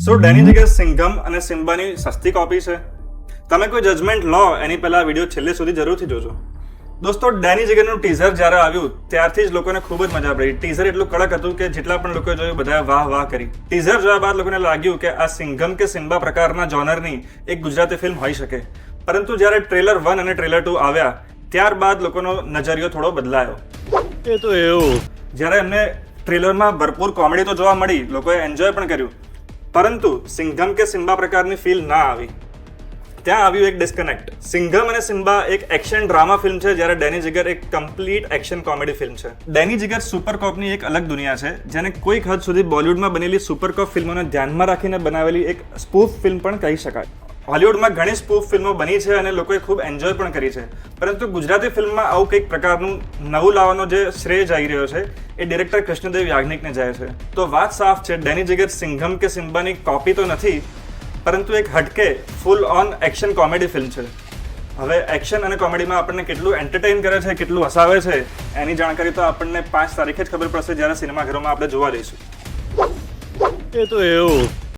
સો ડેની જગ્યાએ સિંઘમ અને સિમ્બાની સસ્તી કોપી છે? તમે કોઈ જજમેન્ટ લો એની પહેલા વીડિયો છેલ્લે સુધી જરૂરથી જોજો. દોસ્તો ડેની જગ્યાનું ટીઝર જ્યારે આવ્યું ત્યારથી જ લોકોને ખૂબ જ મજા પડી. ટીઝર એટલું કડક હતું કે જેટલા પણ લોકોએ જોયું બધાએ વાહ વાહ કરી. ટીઝર જોયા બાદ લોકોને લાગ્યું કે આ સિંઘમ કે સિમ્બા પ્રકારના જોનરની એક ગુજરાતી ફિલ્મ હોઈ શકે. પરંતુ જ્યારે ટ્રેલર વન અને ટ્રેલર ટુ આવ્યા ત્યારબાદ લોકોનો નજરિયો થોડો બદલાયો. એ તો એવું. જ્યારે એમને ટ્રેલરમાં ભરપૂર કોમેડી તો જોવા મળી લોકોએ એન્જોય પણ કર્યું. પરંતુ સિંઘમ કે સિમ્બા પ્રકારની ફીલ ના આવી. ત્યાં આવ્યું એક ડિસ્કનેક્ટ સિંઘમ અને સિમ્બા એક એક્શન ડ્રામા ફિલ્મ છે, જ્યારે ડેની જીગર એક કમ્પ્લીટ એક્શન કોમેડી ફિલ્મ છે. ડેની જીગર સુપર કોપની એક અલગ દુનિયા છે, જેને કોઈક હદ સુધી બોલિવૂડમાં બનેલી સુપર કોપ ફિલ્મોને ધ્યાનમાં રાખીને બનાવેલી એક સ્પૂફ ફિલ્મ પણ કહી શકાય. હોલિવૂડમાં ઘણી સ્પૂફ ફિલ્મો બની છે અને લોકોએ ખૂબ એન્જોય પણ કરી છે. પરંતુ ગુજરાતી ફિલ્મમાં આવું કંઈક પ્રકારનું નવું લાવવાનો જે શ્રેય જઈ રહ્યો છે, એ ડિરેક્ટર કૃષ્ણદેવ યાજ્ઞિકને જાય છે. તો વાત સાફ છે, ડેની જગર સિંઘમ કે સિમ્બાની કોપી તો નથી, પરંતુ એક હટકે full on action comedy film છે. હવે એક્શન અને કોમેડીમાં આપણને કેટલું એન્ટરટેઇન કરે છે, કેટલું હસાવે છે, એની જાણકારી તો આપણને પાંચ તારીખે જ ખબર પડશે જ્યારે સિનેમાઘરોમાં આપણે જોવા જઈશું. એ તો એવું.